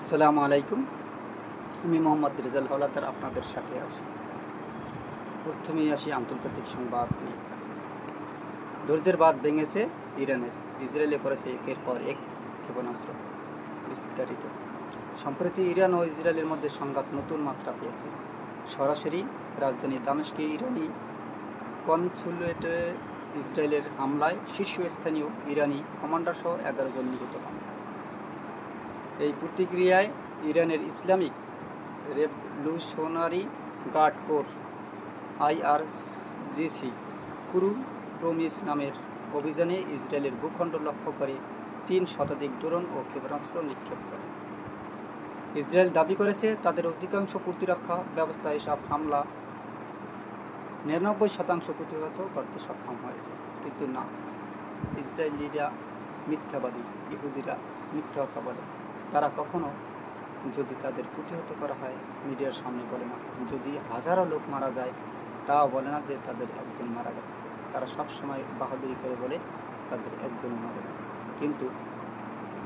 আসসালামু আলাইকুম। আমি মোহাম্মদ রেজাল হলাদার আপনাদের সাথে আছি। প্রথমেই আসি আন্তর্জাতিক সংবাদ নিয়ে। ধৈর্যের বাদ ভেঙেছে ইরানের। ইসরায়েলে করেছে একের পর এক ক্ষেপণাস্ত্র বিস্তারিত। সম্প্রতি ইরান ও ইসরায়েলের মধ্যে সংঘাত নতুন মাত্রা পেয়েছে। সরাসরি রাজধানী দামেস্কে ইরানি কনসুলেটে ইসরায়েলের হামলায় শীর্ষস্থানীয় ইরানি কমান্ডার সহ এগারো জন নিহত হন। এই প্রতিক্রিয়ায় ইরানের Islamic revolutionary guard corps IRGC true promise নামের অভিযানে ইসরায়েলের ভূখণ্ড লক্ষ্য করে তিন শতাধিক ড্রোন ও ক্ষেপণাস্ত্র নিক্ষেপ করে। ইসরায়েল দাবি করেছে তাদের অধিকাংশ প্রতিরক্ষা ব্যবস্থা এসব হামলা নিরানব্বই শতাংশ প্রতিহত করতে সক্ষম হয়েছে, কিন্তু না। ইসরায়েলিরা মিথ্যাবাদী, ইহুদিরা মিথ্যা কথা বলে। তারা কখনো যদি তাদের প্রতিহত করা হয় মিডিয়ার সামনে বলে না। যদি হাজারো লোক মারা যায়, তাও বলে না যে তাদের একজন মারা গেছে। তারা সব সময় বাহাদুরি করে বলে তাদের একজনও মারে না। কিন্তু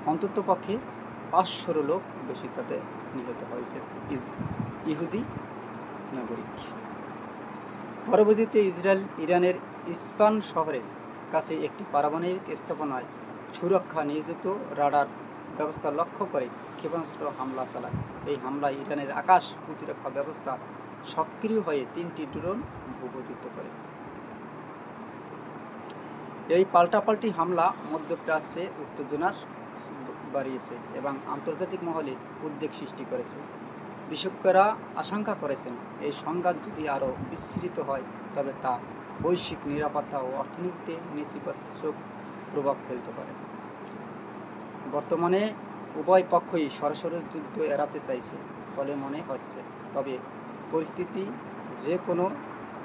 অন্তত পক্ষে পাঁচশোরও লোক বেশি তাতে নিহত হয়েছে ইস- ইহুদি নাগরিক। পরবর্তীতে ইসরায়েল, ইরানের ইস্পান শহরের কাছে একটি পারমাণবিক স্থাপনায় সুরক্ষা নিয়োজিত রাডার ব্যবস্থা লক্ষ্য করে ক্ষেপণাস্ত্র হামলা চালায়। এই হামলায় ইরানের আকাশ প্রতিরক্ষা ব্যবস্থা সক্রিয় হয়ে তিনটি ড্রোন ভূপতিত করে। এই পাল্টাপাল্টি হামলা মধ্যপ্রাচ্যে উত্তেজনার বাড়িয়েছে এবং আন্তর্জাতিক মহলে উদ্বেগ সৃষ্টি করেছে। বিশেষজ্ঞরা আশঙ্কা করেছেন, এই সংঘাত যদি আরও বিস্তৃত হয়, তবে তা বৈশ্বিক নিরাপত্তা ও অর্থনীতিতে নেতিবাচক প্রভাব ফেলতে পারে। বর্তমানে উভয় পক্ষই সরাসরি যুদ্ধ এড়াতে চাইছে বলে মনে হচ্ছে। তবে পরিস্থিতি যে কোনো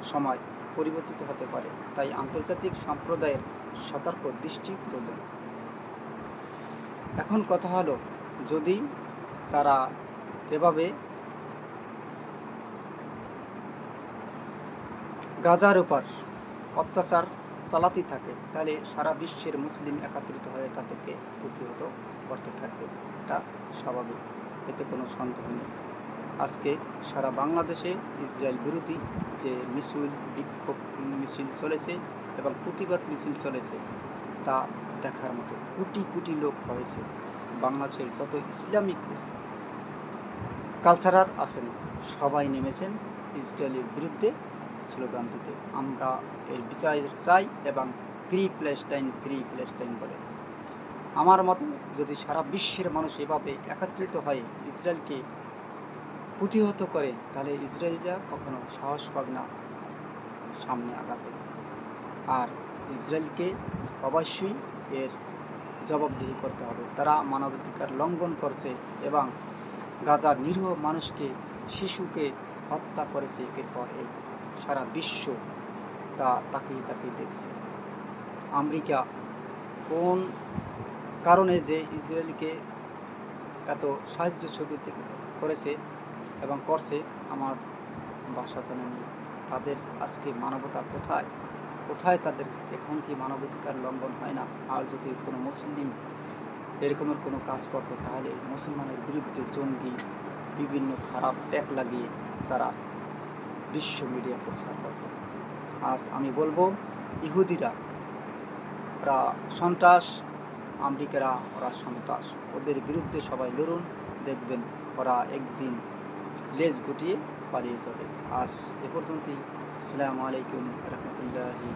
সময় পরিবর্তিত হতে পারে, তাই আন্তর্জাতিক সম্প্রদায়ের সতর্ক দৃষ্টি প্রয়োজন। এখন কথা হলো, যদি তারা এভাবে গাজার উপর অত্যাচার চালাতে থাকে, তাহলে সারা বিশ্বের মুসলিম একত্রিত হয়ে তাদেরকে প্রতিহত করতে থাকবে। এটা স্বাভাবিক, এতে কোনো সন্দেহ নেই। আজকে সারা বাংলাদেশে ইসরায়েল বিরোধী যে মিছিল, বিক্ষোভ মিছিল চলেছে এবং প্রতিবাদ মিছিল চলেছে, তা দেখার মতো কোটি কোটি লোক হয়েছে বাংলাদেশের যত ইসলামিক কালচারার আছেন সবাই নেমেছেন ইসরায়েলের বিরুদ্ধে স্লোগান দিতে আমরা এর বিচার চাই এবং ফ্রি প্লেস্টাইন ফ্রি প্লেস্টাইন বলে। আমার মতে, যদি সারা বিশ্বের মানুষ এভাবে একত্রিত হয়ে ইসরায়েলকে প্রতিহত করে, তাহলে ইসরায়েলিরা কখনো সাহস পাবে না সামনে আগাতে। আর ইসরায়েলকে অবশ্যই এর জবাবদিহি করতে হবে। তারা মানবাধিকার লঙ্ঘন করছে এবং গাজার নিরীহ মানুষকে, শিশুকে হত্যা করেছে একের পর এক। সারা বিশ্ব তা তাকিয়ে তাকিয়ে দেখছে। আমেরিকা কোন কারণে যে ইসরায়েলকে এত সাহায্য ছবি করেছে এবং করছে আমার বাসা জানা তাদের আজকে মানবতা কোথায়? কোথায় তাদের এখন কি মানবাধিকার লঙ্ঘন হয় না? আর যদি কোনো মুসলিম এরকমের কোনো কাজ করতো, তাহলে মুসলমানের বিরুদ্ধে জঙ্গি, বিভিন্ন খারাপ ট্যাগ লাগিয়ে তারা বিশ্ব মিডিয়া প্রচার করত। আজ আমি বলব, ইহুদিরা, ওরা সন্ত্রাস, আমেরিকারা, ওরা সন্ত্রাস। ওদের বিরুদ্ধে সবাই লড়ুন, দেখবেন ওরা একদিন লেজ গুটিয়ে পালিয়ে যাবে। আজ এ পর্যন্তই। আসসালামু আলাইকুম রহমতুল্লাহি